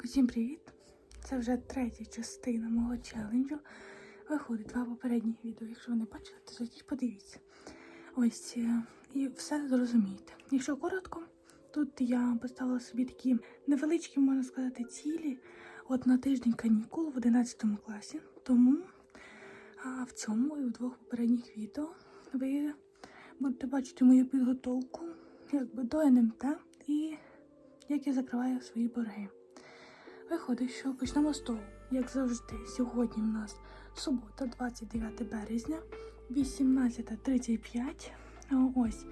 Так, усім привіт! Це вже третя частина мого челенджу. Виходить два попередніх відео. Якщо ви не бачили, то зайдіть подивіться. Ось е, і все зрозумієте. Якщо коротко, тут я поставила собі такі невеличкі, можна сказати, цілі. От на тиждень канікул в 11 класі. Тому а, в цьому і в двох попередніх відео ви будете бачити мою підготовку якби до НМТ і як я закриваю свої борги. Виходить, що почнемо з того, як завжди, сьогодні в нас субота, 29 березня, 18.35. Ось.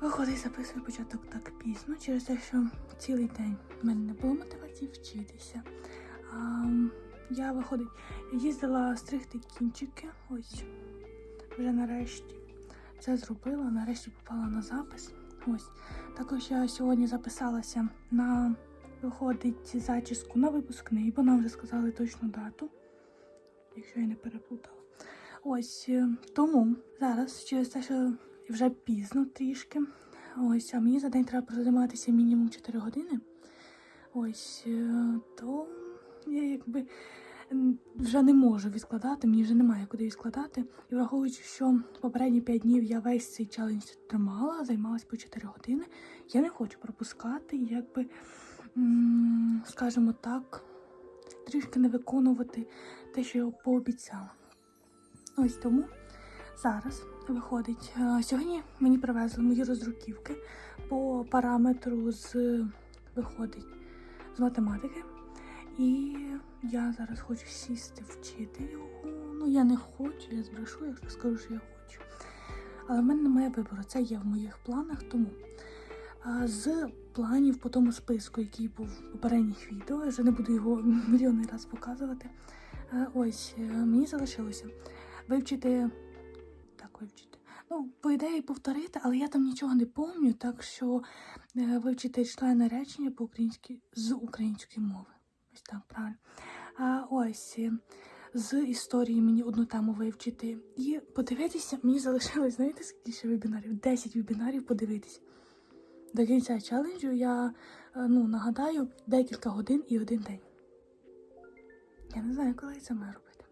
Виходить, записую початок так пізно, через те, що цілий день в мене не було мотивації вчитися. А, я виходить, їздила стригти кінчики. Ось вже нарешті це зробила, нарешті попала на запис. Ось. Також я сьогодні записалася на виходить зачіску на випускний, бо нам вже сказали точну дату, якщо я не переплутала. Ось е, тому зараз через те, що вже пізно трішки. Ось, а мені за день треба прозайматися мінімум 4 години. Ось, е, то я якби вже не можу відкладати, мені вже немає куди відкладати. І враховуючи, що попередні 5 днів я весь цей челендж тримала, займалась по 4 години. Я не хочу пропускати, якби, скажімо так, трішки не виконувати те, що я пообіцяла. Ось тому зараз виходить. е, Сьогодні мені привезли мої роздруківки по параметру з виходить з математики. І я зараз хочу сісти вчити його. Ну, я не хочу, я збрешу, якщо скажу, що я хочу. Але в мене немає вибору, це є в моїх планах, тому з планів по тому списку, який був в попередніх відео, я вже не буду його мільйонний раз показувати. Ось е, мені залишилося вивчити. Так, вивчити. Ну, по ідеї повторити, але я там нічого не пам'ятаю, так що е, вивчити члени речення по українськи з української мови. Ось так, правильно. А ось е, з історії мені одну тему вивчити. І подивитися, мені залишилось, знаєте, скільки ще вебінарів? 10 вебінарів подивитися. До кінця челенджу я е, ну, нагадаю декілька годин і один день. Я не знаю, коли це маю робити.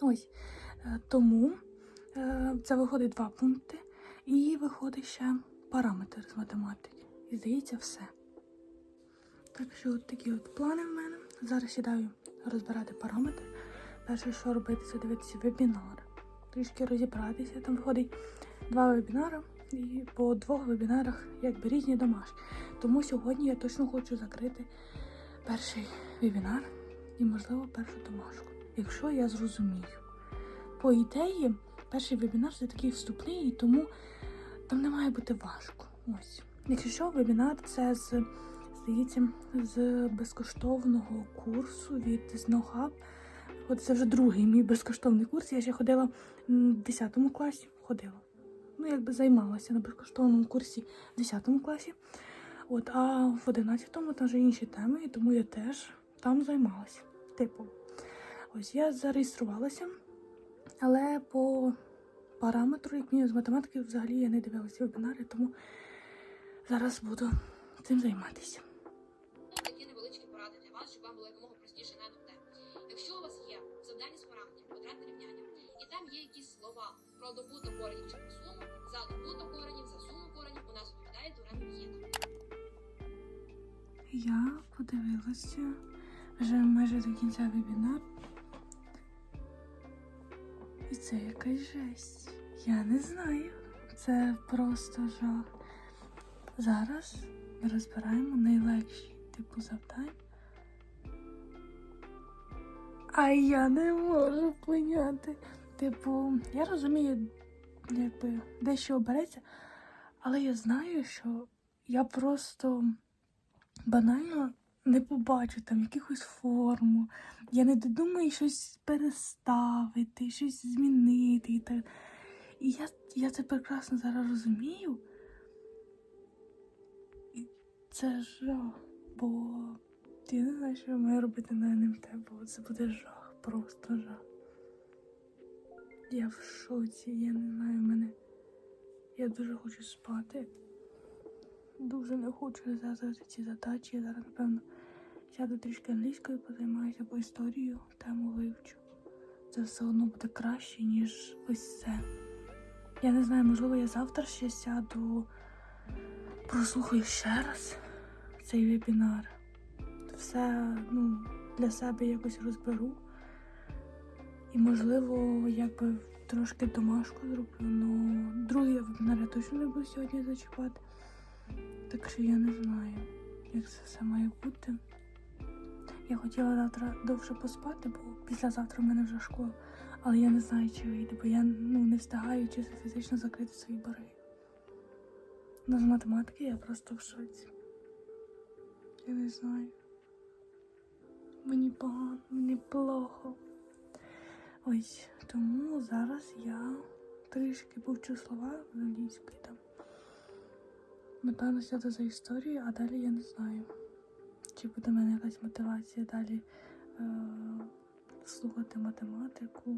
Ось. Е, Тому е, це виходить два пункти, і виходить ще параметр з математики. І здається, все. Так що от такі от плани в мене. Зараз сідаю розбирати параметри. Перше, що робити, це дивитися вебінар. Трішки розібратися. Там виходить два вебінари, і по двох вебінарах якби різні домашні. Тому сьогодні я точно хочу закрити перший вебінар і, можливо, першу домашку. Якщо я зрозумію. По ідеї, перший вебінар це такий вступний, і тому там не має бути важко. Ось. Якщо що, вебінар це з, здається, з безкоштовного курсу від SnowHub. От це вже другий мій безкоштовний курс. Я ще ходила в 10 класі. Ходила. Ну, якби займалася на безкоштовному курсі в 10 класі. От, а в 11-му там вже інші теми, і тому я теж там займалася. Типу, ось я зареєструвалася, але по параметру, як мені з математики, взагалі я не дивилася вебінари, тому зараз буду цим займатися. Такі невеличкі поради для вас, щоб вам було якомога простіше на НМТ. Якщо у вас є завдання з параметрів, квадратне рівняння, і там є якісь слова про добуток коренів через добуток коренів, за суму коренів у нас відповідає теорема Вієта. Я подивилася вже майже до кінця вебінар. І це якась жесть. Я не знаю. Це просто жах. Зараз ми розбираємо найлегші типу завдань. А я не можу поняти. Типу, я розумію, якби дещо обереться, але я знаю, що я просто банально не побачу там якихось форму. Я не додумаю щось переставити, щось змінити. І, так. і я, я це прекрасно зараз розумію. І це жах. Бо я не знаю, що я маю робити на НМТ, бо це буде жах, просто жах. Я в шоці, я не знаю, мене. Я дуже хочу спати. Дуже не хочу розв'язувати ці задачі. Я зараз, напевно, сяду трішки англійською, позаймаюся або історію, тему вивчу. Це все одно буде краще, ніж ось це. Я не знаю, можливо, я завтра ще сяду, прослухаю ще раз цей вебінар. Все ну, для себе якось розберу. І, можливо, якби трошки домашку зроблю, але другий вебінар я точно не буду сьогодні зачіпати. Так що я не знаю, як це все має бути. Я хотіла завтра довше поспати, бо післязавтра в мене вже школа. Але я не знаю, чи вийде, бо я ну, не встигаю чисто фізично закрити свої бори. Ну, з математики я просто в шоці. Я не знаю. Мені погано, мені плохо. Ось тому зараз я трішки повчу слова в англійській там. Напевно, сяду за історію, а далі я не знаю. Чи буде в мене якась мотивація далі е- слухати математику,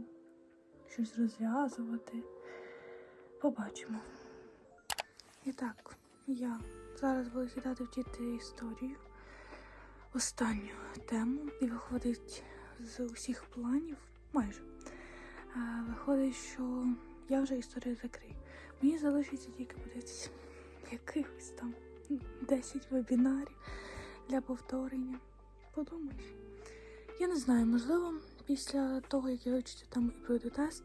щось розв'язувати. Побачимо. І так, я зараз буду сідати вчити історію. Останню тему і виходить з усіх планів, майже. Е, виходить, що я вже історію закрию. Мені залишиться тільки подивитися якихось там 10 вебінарів для повторення. Подумаєш. Я не знаю, можливо, після того, як я вивчу тему і пройду тест,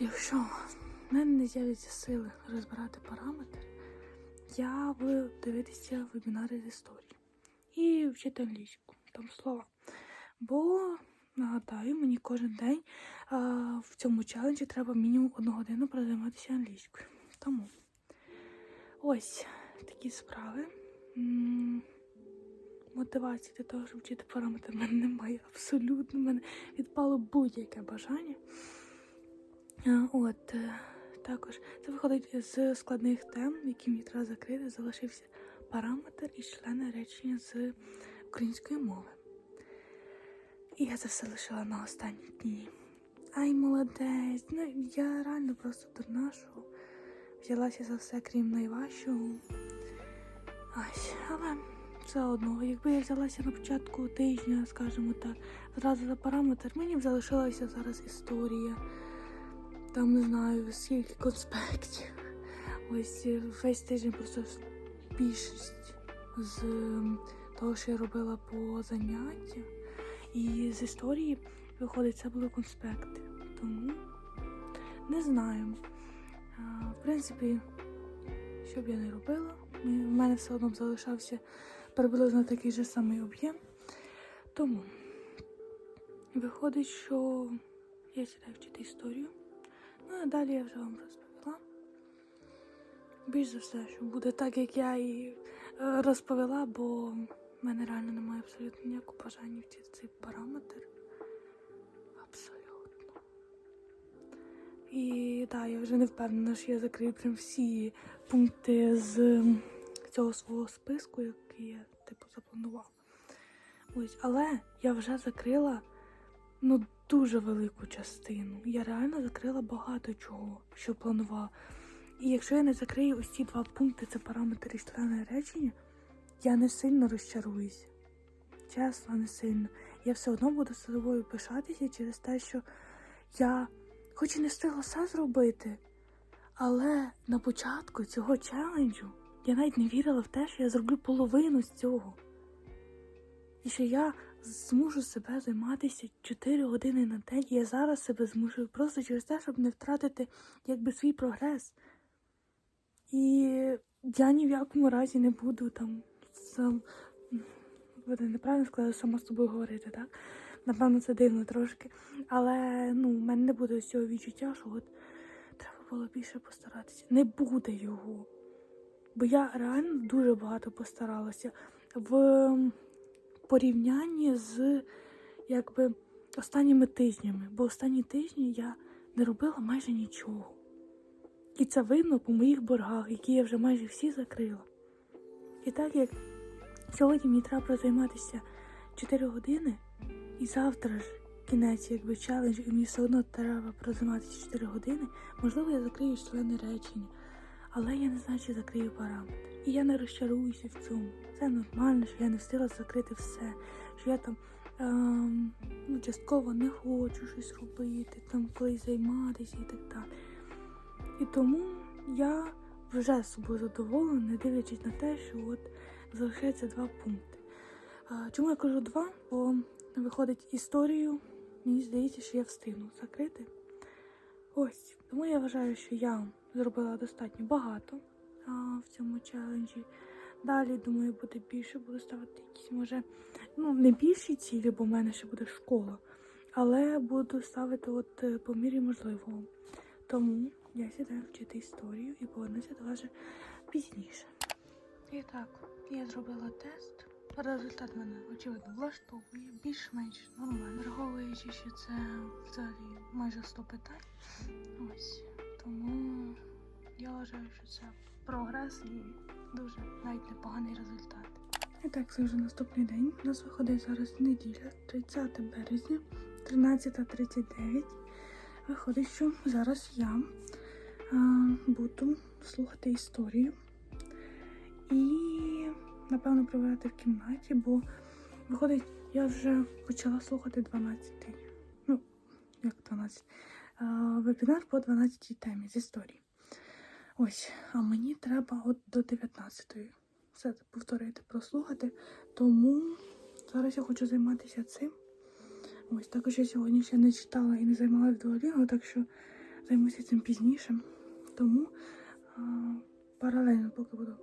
якщо в мене не з'являться сили розбирати параметри, я буду дивитися вебінари з історії і вчити англійську, там слова. Бо, нагадаю, мені кожен день а, в цьому челенджі треба мінімум одну годину прозайматися англійською. Тому ось такі справи. Мотивації для того, щоб вчити параметри, в мене немає. Абсолютно в мене відпало будь-яке бажання. От е, також це виходить з складних тем, які мені треба закрити. Залишився параметр і члени речення з української мови. І я це все лишила на останні дні. Ай, молодець! Ну, я реально просто дурна, що взялася за все, крім найважчого. Ай, але все одно, якби я взялася на початку тижня, скажімо так, зразу за параметр, мені б залишилася зараз історія. Там не знаю, скільки конспектів. Ось весь тиждень просто більшість з того, що я робила по заняттях. І з історії виходить, це були конспекти. Тому не знаю. В принципі, що б я не робила, в мене все одно залишався приблизно такий же самий об'єм. Тому виходить, що я сідаю вчити історію. Ну а далі я вже вам розповіла. Більш за все, що буде так, як я і е, розповіла, бо в мене реально немає абсолютно ніякого бажання вчити цей параметр. Абсолютно. І так, я вже не впевнена, що я закрию прям всі пункти з цього свого списку, який я типу запланувала. Ось, але я вже закрила ну дуже велику частину. Я реально закрила багато чого, що планувала. І якщо я не закрию ці два пункти, це параметри і члени речення, я не сильно розчаруюся. Чесно, не сильно. Я все одно буду з собою пишатися через те, що я, хоч і не встигла все зробити, але на початку цього челенджу я навіть не вірила в те, що я зроблю половину з цього. І що я змушу себе займатися 4 години на день, і я зараз себе змушую просто через те, щоб не втратити якби свій прогрес. І я ні в якому разі не буду там сам. Буде неправильно сказати, сама з тобою говорити, так? Напевно, це дивно трошки. Але ну, в мене не буде цього відчуття, що от треба було більше постаратися. Не буде його. Бо я реально дуже багато постаралася. В порівнянні з якби останніми тижнями, бо останні тижні я не робила майже нічого. І це видно по моїх боргах, які я вже майже всі закрила. І так як сьогодні мені треба прозайматися 4 години, і завтра ж кінець якби челендж, і мені все одно треба прозайматися 4 години, можливо, я закрию члени речення, але я не знаю, чи закрию параметр. І я не розчаруюся в цьому. Це нормально, що я не встигла закрити все, що я там ем, ну, частково не хочу щось робити, там колись займатися і так далі. І тому я вже з собою задоволена, не дивлячись на те, що от залишається два пункти. Чому я кажу два? Бо виходить історію, мені здається, що я встигну закрити. Ось. Тому я вважаю, що я зробила достатньо багато в цьому челенджі. Далі, думаю, буде більше, буду ставити якісь, може, ну, не більші цілі, бо в мене ще буде школа. Але буду ставити от е, по мірі можливого. Тому я сідаю вчити історію і повернуся до вас пізніше. І так, я зробила тест. Результат мене очевидно влаштовує, більш-менш нормально, враховуючи, що це взагалі майже 100 питань. Ось тому я вважаю, що це прогрес і дуже навіть непоганий результат. І так, це вже наступний день. У нас виходить зараз неділя, 30 березня, 13.39. Виходить, що зараз я а, буду слухати історію і, напевно, прибирати в кімнаті, бо виходить, я вже почала слухати 12. Ну, як 12? Вебінар по 12 темі з історії. Ось, а мені треба от до 19-ї все повторити, прослухати. Тому зараз я хочу займатися цим. Ось також я сьогодні ще не читала і не займалася дуалінгу, так що займуся цим пізніше. Тому а, паралельно, поки буду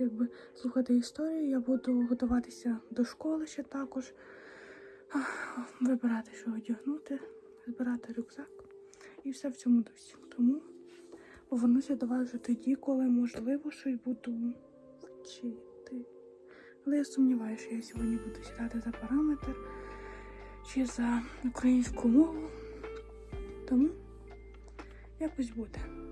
якби слухати історію, я буду готуватися до школи ще також, вибирати, що одягнути, збирати рюкзак і все в цьому дусі. Тому повернуся до вас вже тоді, коли можливо щось буду вчити. Але я сумніваюся, що я сьогодні буду сідати за параметр чи за українську мову. Тому якось буде.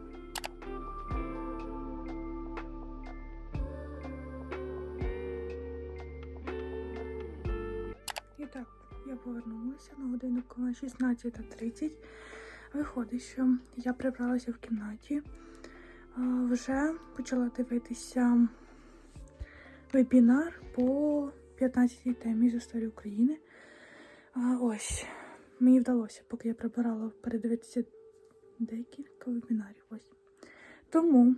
Повернулася на годинку на 16.30. Виходить, що я прибралася в кімнаті, вже почала дивитися вебінар по 15-й темі з історії України. Ось, мені вдалося, поки я прибирала, передивитися декілька вебінарів. Ось. Тому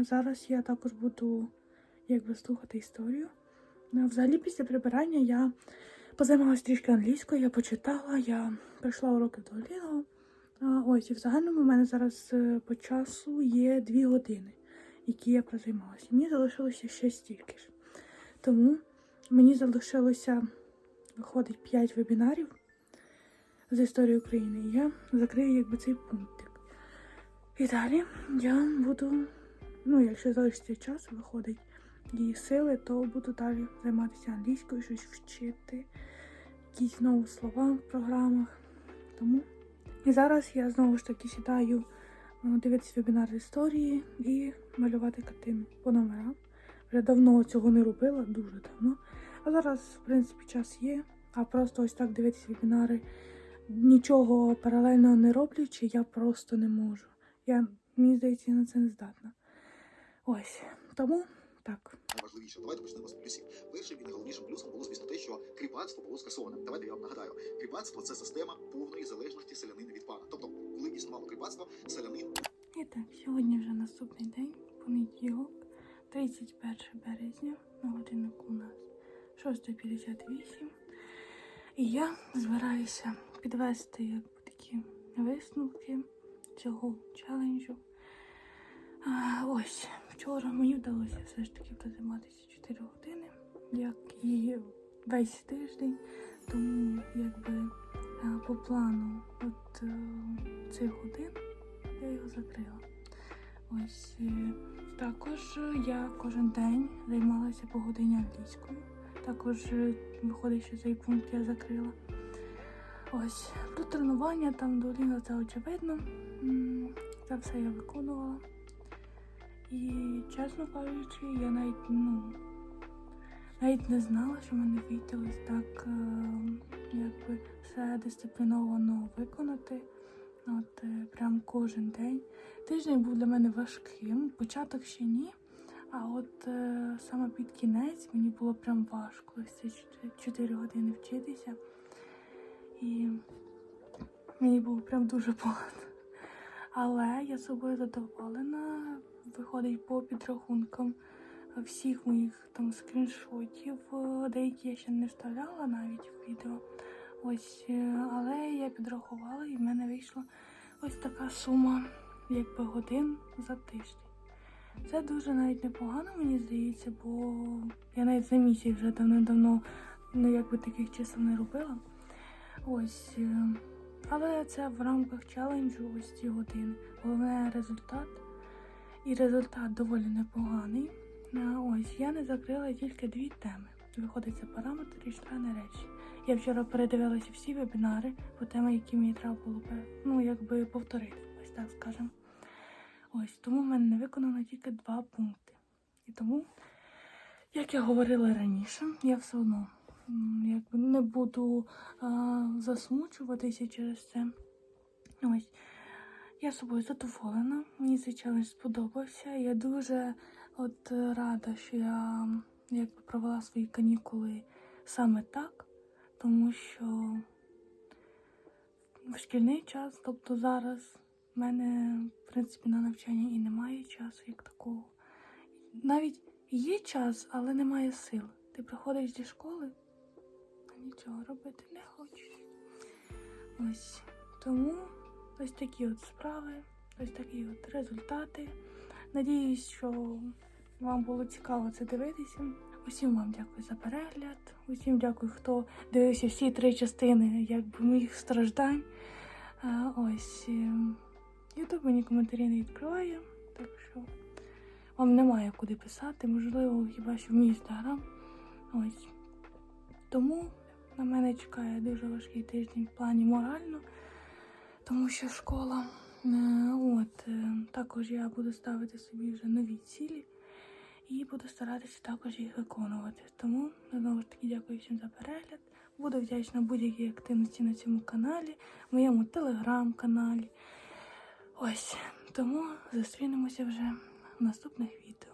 зараз я також буду якби слухати історію. Взагалі, після прибирання я позаймалася трішки англійською, я почитала, я пройшла уроки в Duolingo. Ось, і в загальному в мене зараз е, по часу є дві години, які я прозаймалася. Мені залишилося ще стільки ж. Тому мені залишилося, виходить, 5 вебінарів з історії України. І я закрию якби цей пунктик. І далі я буду, ну, якщо залишиться час, виходить і сили, то буду далі займатися англійською, щось вчити, якісь нові слова в програмах. Тому і зараз я знову ж таки сідаю е, дивитися вебінар з історії і малювати картину по номерам. Вже давно цього не робила, дуже давно. А зараз, в принципі, час є. А просто ось так дивитися вебінари, нічого паралельно не роблячи, я просто не можу. Я, мені здається, на це не здатна. Ось. Тому так. найважливіше. Давайте почнемо з плюсів. Першим і найголовнішим плюсом було, звісно, те, що кріпацтво було скасоване. Давайте я вам нагадаю. Кріпацтво це система повної залежності селянина від пана. Тобто, коли існувало кріпацтво, селянин І так, сьогодні вже наступний день, понеділок, 31 березня, на годиннику у нас 6.58. І я збираюся підвести такі висновки цього челенджу. Ось, вчора мені вдалося все ж таки позайматися 4 години, як і весь тиждень. Тому якби по плану от е, цих годин я його закрила. Ось також я кожен день займалася по годині англійською. також е, виходить, що цей пункт я закрила. Ось про тренування там до Ліна це очевидно. Це все я виконувала. І чесно кажучи, я навіть ну навіть не знала, що мене вийде так е, якби все дисципліновано виконати. От е, прям кожен день. Тиждень був для мене важким, початок ще ні. А от е, саме під кінець мені було прям важко ці 4 години вчитися. І мені було прям дуже погано. Але я собою задоволена. Виходить по підрахункам всіх моїх там скріншотів. Деякі я ще не вставляла навіть в відео. Ось, е, але я підрахувала і в мене вийшла ось така сума, якби годин за тиждень. Це дуже навіть непогано, мені здається, бо я навіть за місяць вже давно-давно ну, якби таких чисел не робила. Ось. е, Але це в рамках челенджу ось ці години. Головне результат. І результат доволі непоганий. Е, Ось я не закрила тільки дві теми. Виходить, це параметри і члени речі. Я вчора передивилася всі вебінари по темам, які мені треба було ну, якби повторити, ось так скажемо. Ось тому в мене не виконано тільки два пункти. І тому, як я говорила раніше, я все одно якби не буду а, засмучуватися через це. Ось. Я собою задоволена, мені цей челендж сподобався. Я дуже от рада, що я якби провела свої канікули саме так, тому що в шкільний час, тобто зараз, в мене, в принципі, на навчання і немає часу як такого. Навіть є час, але немає сил. Ти приходиш зі школи, а нічого робити не хочеш. Ось тому ось такі от справи, ось такі от результати. Надіюсь, що вам було цікаво це дивитися. Усім вам дякую за перегляд. Усім дякую, хто дивився всі три частини якби, моїх страждань. Ось Ютуб мені коментарі не відкриває, так що вам немає куди писати, можливо, хіба що в мій інстаграм. Ось. Тому на мене чекає дуже важкий тиждень в плані морально, тому що школа. Е, От, е, також я буду ставити собі вже нові цілі і буду старатися також їх виконувати. Тому знову ж таки дякую всім за перегляд. Буду вдячна будь-якій активності на цьому каналі, моєму телеграм-каналі. Ось тому зустрінемося вже в наступних відео.